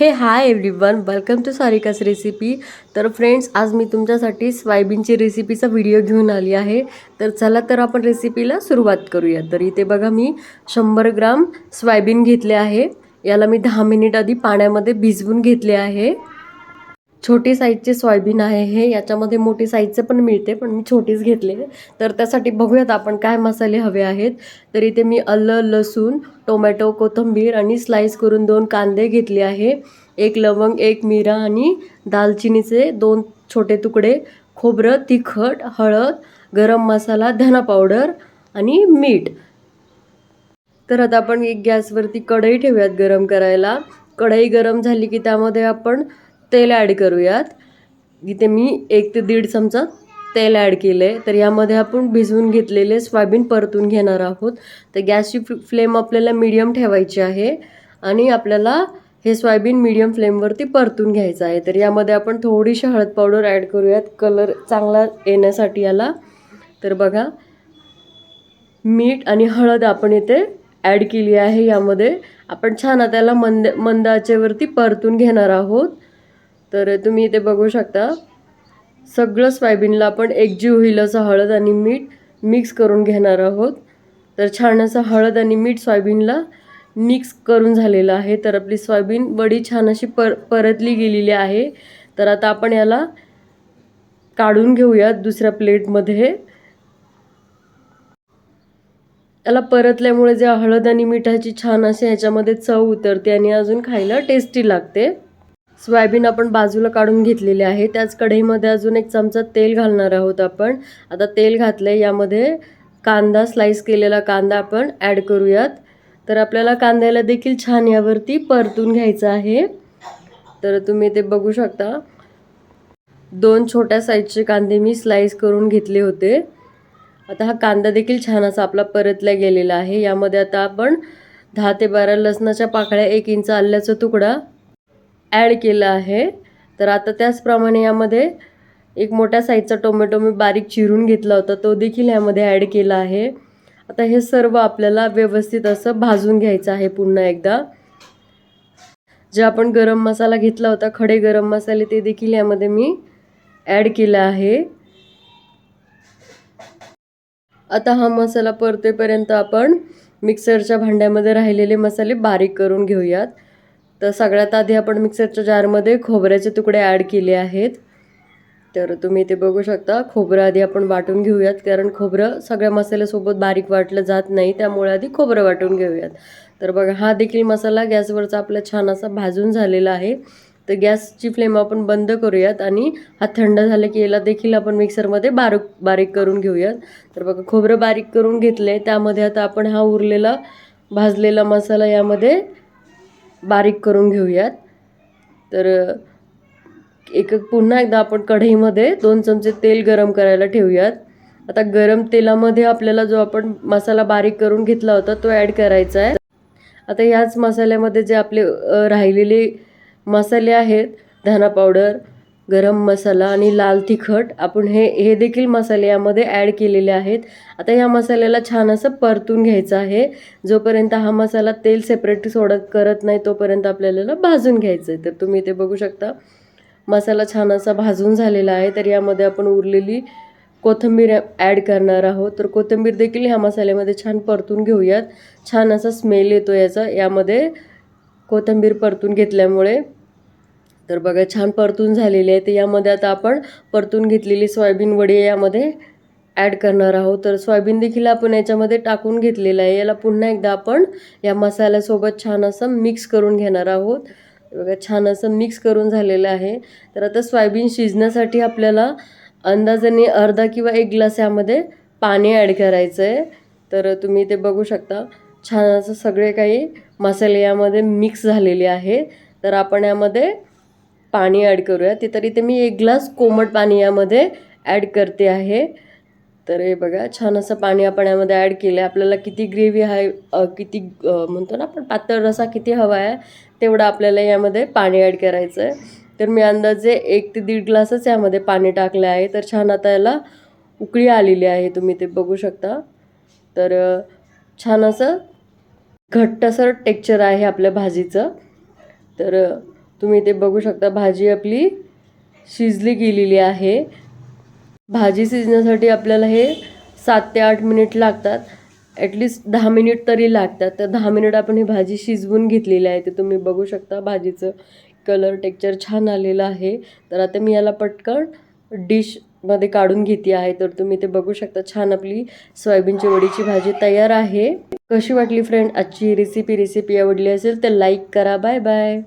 Hey hi everyone welcome to Sarika's recipe तर friends आज मी तुमच्यासाठी सोयाबीनची रेसिपीचा व्हिडिओ घेऊन आली आहे. तर चला तर आपण रेसिपीला सुरुवात करूया. तर इथे बघा मी शंभर ग्राम सोयाबीन घेतले आहे. याला मी दहा मिनिट आधी पाण्यामध्ये भिजवून घेतले आहे. छोटी साईजचे सोयाबीन आहे हे याच्यामध्ये मोठी साईजचे पण मिळते पण मी छोटीच घेतले. तर त्यासाठी बघूयात आपण काय मसाले हवे आहेत. तर इथे मी अल्लं लसूण टोमॅटो कोथिंबीर आणि स्लाईस करून दोन कांदे घेतले आहे. एक लवंग एक मिरा आणि दालचिनीचे दोन छोटे तुकडे खोबरं तिखट हळद गरम मसाला धना पावडर आणि मीठ. तर आता आपण एक गॅसवरती कढई ठेवूयात गरम करायला. कढई गरम झाली की त्यामध्ये आपण तेल ॲड करूयात. इथे मी एक ते दीड चमचा तेल ॲड केलं आहे तर यामध्ये आपण भिजवून घेतलेले सोयाबीन परतून घेणार आहोत. तर गॅसची फ्लेम आपल्याला मीडियम ठेवायची आहे. आणि आपल्याला हे सोयाबीन मीडियम फ्लेमवरती परतून घ्यायचं आहे. तर यामध्ये आपण थोडीशी हळद पावडर ॲड करूयात. कलर चांगला येण्यासाठी याला. तर बघा मीठ आणि हळद आपण इथे ॲड केली आहे यामध्ये. आपण छान त्याला मंद मंदाचेवरती परतून घेणार आहोत. तर तुम्ही इथे बघू शकता सगळं सोयाबीनला आपण एकजीव होईल असं हळद आणि मीठ मिक्स करून घेणार आहोत. तर छान असं हळद आणि मीठ सोयाबीनला मिक्स करून झालेलं आहे. तर आपली सोयाबीन वडी छान अशी पर परतली गेलेली आहे. तर आता आपण याला काढून घेऊयात दुसऱ्या प्लेटमध्ये. याला परतल्यामुळे जे हळद आणि मिठाची छान असे ह्याच्यामध्ये चव उतरते आणि अजून खायला टेस्टी लागते. सोयाबीन आपण बाजूला काढून घेतलेले आहे. त्याच कढईमध्ये अजून एक चमचा तेल घालणार आहोत आपण. आता तेल घातलं आहे यामध्ये कांदा स्लाईस केलेला कांदा आपण ॲड करूयात. तर आपल्याला कांद्याला देखील छान यावरती परतून घ्यायचं आहे. तर तुम्ही ते बघू शकता. दोन छोट्या साईजचे कांदे मी स्लाईस करून घेतले होते. आता हा कांदा देखील छान असा आपला परतला गेलेला आहे. यामध्ये आता आपण दहा ते बारा लसणाच्या पाकळ्या एक इंच आल्याचा तुकडा ॲड केलं आहे. तर आता त्याचप्रमाणे यामध्ये एक मोठ्या साईजचा टोमॅटो मी बारीक चिरून घेतला होता तो देखील यामध्ये ॲड केला आहे. आता हे सर्व आपल्याला व्यवस्थित असं भाजून घ्यायचं आहे पुन्हा एकदा. जे आपण गरम मसाला घेतला होता खडे गरम मसाले ते देखील यामध्ये मी ॲड केला आहे. आता हा मसाला परतेपर्यंत आपण मिक्सरच्या भांड्यामध्ये राहिलेले मसाले बारीक करून घेऊयात. तर सगळ्यात आधी आपण मिक्सरच्या जारमध्ये खोबऱ्याचे तुकडे ॲड केले आहेत. तर तुम्ही ते बघू शकता खोबरं आधी आपण वाटून घेऊयात कारण खोबरं सगळ्या मसाल्यासोबत बारीक वाटलं जात नाही त्यामुळे आधी खोबरं वाटून घेऊयात. तर बघा हा देखील मसाला गॅसवरचा आपला छान असा भाजून झालेला आहे. तर गॅसची फ्लेम आपण बंद करूयात आणि हा थंड झाला की याला देखील आपण मिक्सरमध्ये बारीक बारीक करून घेऊयात. तर बघा खोबरं बारीक करून घेतलं आहे त्यामध्ये आता आपण हा उरलेला भाजलेला मसाला यामध्ये बारीक करून घेऊयात. तर एक पुन्हा एकदा आपण कढईमध्ये दोन चमचे तेल गरम करायला ठेवूयात. आता गरम तेलामध्ये आपल्याला जो आपण मसाला बारीक करून घेतला होता तो ॲड करायचा आहे. आता याच मसाल्यामध्ये जे आपले राहिलेले मसाले आहेत धना पावडर गरम मसाला आणि लाल तिखट. आपण हे हे देखील मसाले यामध्ये ॲड केलेले आहेत. आता ह्या मसाल्याला छान असं परतून घ्यायचं आहे. जोपर्यंत हा मसाला तेल सेपरेट सोडत करत नाही तोपर्यंत आपल्याला भाजून घ्यायचं आहे तर तुम्ही ते बघू शकता. मसाला छान असा भाजून झालेला आहे. तर यामध्ये आपण उरलेली कोथिंबीर ॲड करणार आहोत. तर कोथिंबीर देखील ह्या मसाल्यामध्ये छान परतून घेऊयात. छान असा स्मेल येतो याचा. यामध्ये कोथिंबीर परतून घेतल्यामुळे तर बघा छान परतून झालेली आहे तर यामध्ये आता आपण परतून घेतलेली सोयाबीन वडी यामध्ये ॲड करणार आहोत. तर सोयाबीन देखील आपण याच्यामध्ये टाकून घेतलेलं आहे. याला पुन्हा एकदा आपण या मसाल्यासोबत छान असं मिक्स करून घेणार आहोत. बघा छान असं मिक्स करून झालेलं आहे. तर आता सोयाबीन शिजण्यासाठी आपल्याला अंदाजाने अर्धा किंवा एक ग्लास यामध्ये पाणी ॲड करायचं आहे तर तुम्ही ते बघू शकता. छान असं सगळे काही मसाले यामध्ये मिक्स झालेले आहे तर आपण यामध्ये पाणी ॲड करूया. ते तरी ते मी एक ग्लास कोमट पाणी यामध्ये ॲड करते आहे. तर हे बघा छान असं पाणी आपण यामध्ये ॲड केलं आहे आपल्याला किती ग्रेव्ही आहे किती म्हणतो ना आपण पातळ रसा किती हवा आहे तेवढं आपल्याला यामध्ये पाणी ॲड करायचं आहे तर मी अंदाजे एक ते दीड ग्लासच यामध्ये पाणी टाकलं आहे. तर छान आता याला उकळी आलेली आहे तुम्ही ते बघू शकता. तर छान असं घट्टसर टेक्चर आहे आपल्या भाजीचं. तर तुम्ही ते बघू शकता भाजी आपली शिजली गेलेली आहे. भाजी शिजण्यासाठी आपल्याला हे सात ते आठ मिनिट लागतात. ॲटलिस्ट दहा मिनिट तरी लागतात. तर दहा मिनिट आपण ही भाजी शिजवून घेतलेली आहे. ते तुम्ही बघू शकता भाजीचं कलर टेक्चर छान आलेलं आहे. तर आता मी याला पटकन डिशमध्ये काढून घेते आहे. तर तुम्ही ते बघू शकता छान आपली सोयाबीनची वडीची भाजी तयार आहे. कशी वाटली फ्रेंड आजची रेसिपी रेसिपी आवडली असेल तर लाईक करा. Bye bye